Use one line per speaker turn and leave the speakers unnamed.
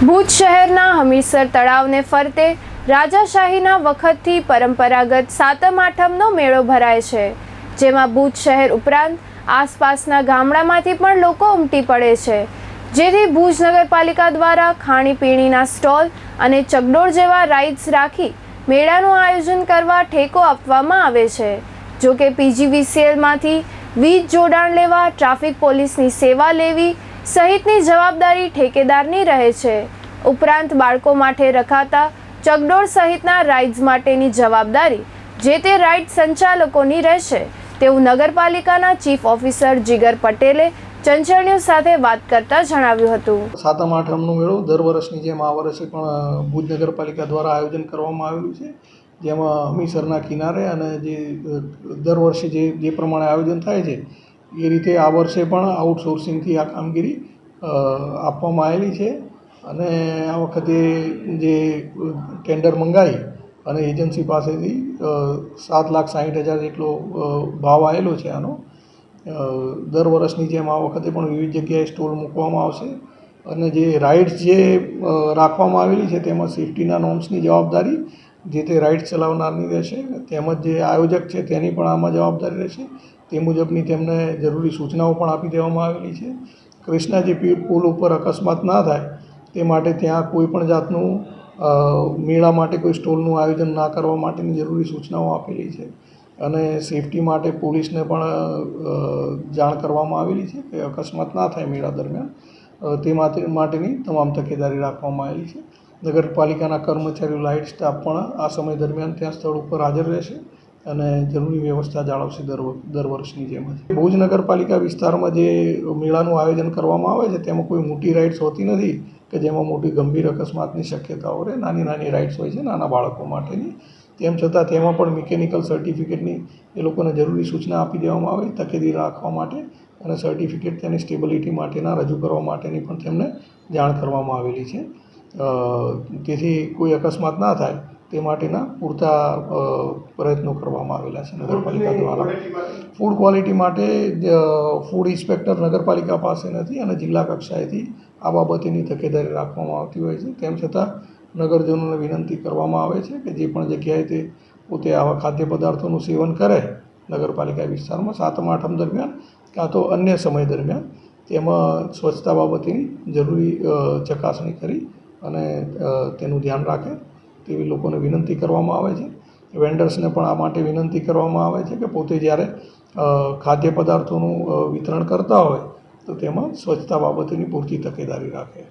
ભુજ શહેરના હમીરસર તળાવને ફરતે રાજાશાહીના વખતથી પરંપરાગત સાતમ આઠમનો મેળો ભરાય છે, જેમાં ભુજ શહેર ઉપરાંત આસપાસના ગામડામાંથી પણ લોકો ઉમટી પડે છે. જેથી ભુજ નગરપાલિકા દ્વારા ખાણીપીણીના સ્ટોલ અને ચગડોળ જેવા રાઇડ્સ રાખી મેળાનું આયોજન કરવા ઠેકો આપવામાં આવે છે. જો કે પીજીવીસીએલમાંથી વીજ જોડાણ લેવા, ટ્રાફિક પોલીસની સેવા લેવી સહિતની જવાબદારી ઠેકેદારની રહે છે. ઉપરાંત બાળકો માટે રખાતા ચગડોળ સહિતના રાઇડ્સ માટેની જવાબદારી જે તે રાઇડ સંચાલકોની રહેશે. તેવું નગરપાલિકાના ચીફ ઓફિસર જીગર પટેલે ચંચળ ન્યૂઝ સાથે વાત કરતા જણાવ્યું હતું.
સાતમ આઠમનો મેળો દર વર્ષની જેમ આ વર્ષે પણ ભુજ નગરપાલિકા દ્વારા આયોજન કરવામાં આવેલું છે. જેમાં અમીસરના કિનારે અને જે દર વર્ષે જે જે પ્રમાણે આયોજન થાય છે એ રીતે આ વર્ષે પણ આઉટસોર્સિંગથી આ કામગીરી આપવામાં આવેલી છે. અને આ વખતે જે ટેન્ડર મંગાવી અને એજન્સી પાસેથી સાત લાખ સાહીઠ હજાર જેટલો ભાવ આવેલો છે આનો. દર વર્ષની જેમ આ વખતે પણ વિવિધ જગ્યાએ સ્ટોલ મૂકવામાં આવશે. અને જે રાઇડ્સ જે રાખવામાં આવેલી છે તેમાં સેફટીના નોર્મ્સની જવાબદારી, જે તે રાઇડ્સ ચલાવનારની રહેશે, તેમજ જે આયોજક છે તેની પણ આમાં જવાબદારી રહેશે. તે મુજબની તેમને જરૂરી સૂચનાઓ પણ આપી દેવામાં આવેલી છે. કૃષ્ણાજી પુલ ઉપર અકસ્માત ના થાય, તે માટે ત્યાં કોઈ પણ જાતનું મેળા માટે કોઈ સ્ટોલનું આયોજન ના કરવા માટેની જરૂરી સૂચનાઓ આપેલી છે. અને સેફટી માટે પોલીસને પણ જાણ કરવામાં આવેલી છે કે અકસ્માત ના થાય મેળા દરમિયાન. તે માટે માટેની તમામ તકેદારી રાખવામાં આવેલી છે. નગરપાલિકાના કર્મચારીઓ, લાઇટ સ્ટાફ પણ આ સમય દરમિયાન ત્યાં સ્થળ ઉપર હાજર રહેશે. અને જરૂરી વ્યવસ્થા જાળવશે દર દર વર્ષની જેમ જ. ભુજ નગરપાલિકા વિસ્તારમાં જે મેળાનું આયોજન કરવામાં આવે છે, તેમાં કોઈ મોટી રાઇડ્સ હોતી નથી કે જેમાં મોટી ગંભીર અકસ્માતની શક્યતાઓ રહે. નાની નાની રાઇડ્સ હોય છે નાના બાળકો માટેની. તેમ છતાં તેમાં પણ મિકેનિકલ સર્ટિફિકેટની એ લોકોને જરૂરી સૂચના આપી દેવામાં આવે, તકેદી રાખવા માટે અને સર્ટિફિકેટ તેની સ્ટેબિલિટી માટેના, રજૂ કરવા માટેની પણ તેમને જાણ કરવામાં આવેલી છે. તેથી કોઈ અકસ્માત ના થાય તે માટેના પૂરતા પ્રયત્નો કરવામાં આવેલા છે નગરપાલિકા દ્વારા. ફૂડ ક્વોલિટી માટે ફૂડ ઇન્સ્પેક્ટર નગરપાલિકા પાસે નથી અને જિલ્લા કક્ષાએથી આ બાબતેની તકેદારી રાખવામાં આવતી હોય છે. તેમ છતાં નગરજનોને વિનંતી કરવામાં આવે છે કે જે પણ જગ્યાએ તે પોતે આવા ખાદ્ય પદાર્થોનું સેવન કરે નગરપાલિકા વિસ્તારમાં સાતમ આઠમ દરમિયાન કાં તો અન્ય સમય દરમિયાન તેમાં સ્વચ્છતા બાબતેની જરૂરી ચકાસણી કરી અને તેનું ધ્યાન રાખે તેવી લોકોને વિનંતી કરવામાં આવે છે. વેન્ડર્સને પણ આ માટે વિનંતી કરવામાં આવે છે કે પોતે જ્યારે ખાદ્ય પદાર્થોનું વિતરણ કરતા હોય, તો તેમાં સ્વચ્છતા બાબતેની પૂરતી તકેદારી રાખે.